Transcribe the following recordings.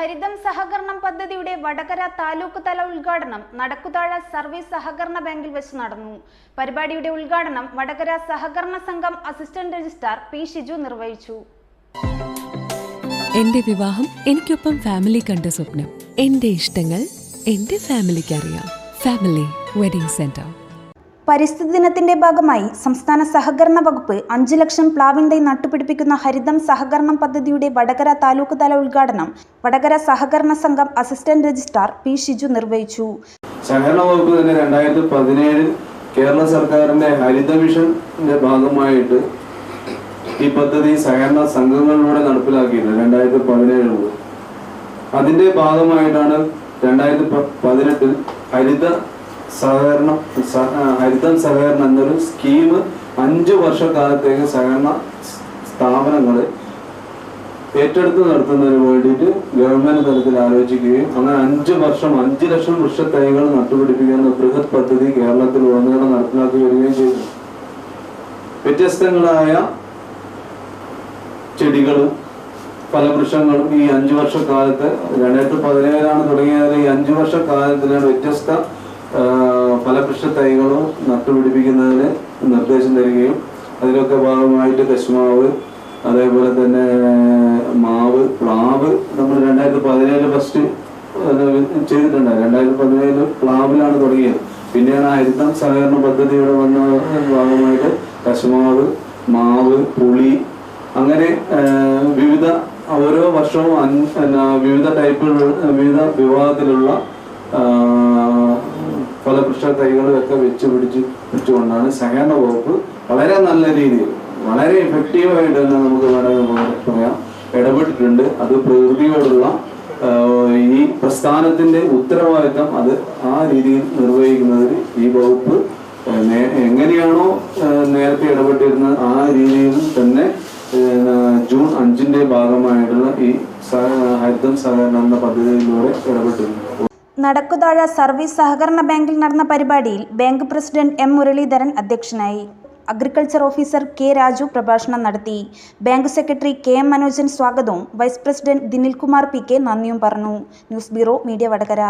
ഹരിതം സഹകരണം പദ്ധതിയുടെ വടകര താലൂക്ക് തല ഉദ്ഘാടനം നടക്കുതാഴ സർവീസ് സഹകരണ ബാങ്കിൽ വെച്ച് നടന്നു. പരിപാടിയുടെ ഉദ്ഘാടനം വടകര സഹകരണ സംഘം അസിസ്റ്റന്റ് രജിസ്ട്രാർ പി ഷിജു നിർവഹിച്ചു. എന്റെ വിവാഹം എനിക്കൊപ്പം ഫാമിലി കണ്ട സ്വപ്നം. എന്റെ ഇഷ്ടങ്ങൾ എന്റെ ഫാമിലിക്ക് അറിയാം ഫാമിലി വെഡിംഗ് സെന്റർ. പരിസ്ഥിതി ദിനത്തിന്റെ ഭാഗമായി സംസ്ഥാന സഹകരണ വകുപ്പ് അഞ്ചു ലക്ഷം പ്ലാവിൻ തൈ നട്ടുപിടിപ്പിക്കുന്ന ഹരിതം സഹകരണം പദ്ധതിയുടെ വടകര താലൂക്ക് തല ഉദ്ഘാടനം വടകര സഹകരണ സംഘം അസിസ്റ്റന്റ് രജിസ്ട്രാർ പി ഷിജു നിർവഹിച്ചു. സഹകരണ വകുപ്പ് തന്നെ രണ്ടായിരത്തി പതിനേഴിൽ കേരള സർക്കാരിന്റെ ഹരിത മിഷന്റെ ഭാഗമായിട്ട് ഈ പദ്ധതി സഹകരണ സംഘങ്ങളിലൂടെ നടപ്പിലാക്കിയത് രണ്ടായിരത്തി പതിനേഴ് അതിന്റെ ഭാഗമായിട്ടാണ് രണ്ടായിരത്തി പതിനെട്ടിൽ ഹരിത സഹകരണം ഹരിതം സഹകരണം എന്നൊരു സ്കീം അഞ്ചു വർഷക്കാലത്തേക്ക് സഹകരണ സ്ഥാപനങ്ങളെ ഏറ്റെടുത്ത് നടത്തുന്നതിന് വേണ്ടിയിട്ട് ഗവൺമെന്റ് തലത്തിൽ ആലോചിക്കുകയും അങ്ങനെ അഞ്ച് വർഷം അഞ്ച് ലക്ഷം വൃക്ഷത്തൈകൾ നട്ടുപിടിപ്പിക്കുന്ന ബൃഹത് പദ്ധതി കേരളത്തിൽ ഉടനീളം നടപ്പിലാക്കി വരികയും ചെയ്തു. വ്യത്യസ്തങ്ങളായ ചെടികളും ഫലവൃക്ഷങ്ങളും ഈ അഞ്ചു വർഷക്കാലത്ത് രണ്ടായിരത്തി പതിനേഴിലാണ് തുടങ്ങിയത് ഈ അഞ്ചു വർഷക്കാലത്തിലാണ് വ്യത്യസ്ത ആ, കൃഷി തൈകളും നട്ടുപിടിപ്പിക്കുന്നതിന് നിർദ്ദേശം തരികയും അതിലൊക്കെ ഭാഗമായിട്ട് കശുമാവ് അതേപോലെ തന്നെ മാവ് പ്ലാവ് നമ്മൾ രണ്ടായിരത്തി പതിനേഴ് ഫസ്റ്റ് ചെയ്തിട്ടുണ്ട്. രണ്ടായിരത്തി പതിനേഴ് പ്ലാവിലാണ് തുടങ്ങിയത്. പിന്നെയാണ് ഹരിതം സഹകരണ പദ്ധതിയുടെ വന്ന ഭാഗമായിട്ട് കശുമാവ് മാവ് പുളി അങ്ങനെ വിവിധ ഓരോ വർഷവും വിവിധ ടൈപ്പുകൾ വിവിധ വിഭാഗത്തിലുള്ള ആ, ഫലവൃക്ഷ തൈകളൊക്കെ വെച്ച് പിടിച്ച് വെച്ചുകൊണ്ടാണ് സഹകരണ വകുപ്പ് വളരെ നല്ല രീതിയിൽ വളരെ എഫക്റ്റീവായിട്ട് തന്നെ നമുക്ക് വേണമെങ്കിൽ പറയാം. ഇടപെട്ടിട്ടുണ്ട്. അത് പ്രകൃതിയോടുള്ള ഈ പ്രസ്ഥാനത്തിന്റെ ഉത്തരവാദിത്തം അത് ആ രീതിയിൽ നിർവഹിക്കുന്നതിന് ഈ വകുപ്പ് എങ്ങനെയാണോ നേരത്തെ ഇടപെട്ടിരുന്നത് ആ രീതിയിൽ തന്നെ ജൂൺ അഞ്ചിന്റെ ഭാഗമായിട്ടുള്ള ഈ ഹരിതം സഹകരണം എന്ന പദ്ധതിയിലൂടെ ഇടപെട്ടിരുന്നു. നടക്കുതാഴ സർവീസ് സഹകരണ ബാങ്കിൽ നടന്ന പരിപാടിയിൽ ബാങ്ക് പ്രസിഡന്റ് എം മുരളീധരൻ അധ്യക്ഷനായി. അഗ്രികൾച്ചർ ഓഫീസർ കെ രാജു പ്രഭാഷണം നടത്തി. Bank secretary K M Manojan സ്വാഗതവും vice president Dinilkumar P K നന്ദിയും പറഞ്ഞു. News bureau media Vadakara.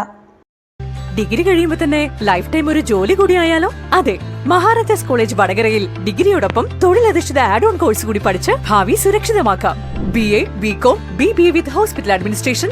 Degree കഴിയുമ്പോൾ തന്നെ ലൈഫ് ടൈം ഒരു ജോലി കൂടി ആയാലോ? അതെ മഹാരാജാസ് കോളേജ് വടകരയിൽ ഡിഗ്രിയോടൊപ്പം തൊഴിലധിഷ്ഠിത ആഡ് ഓൺ കോഴ്സ് കൂടി പഠിച്ച് ഭാവി സുരക്ഷിതമാക്കാം. B A B com B B with hospital administration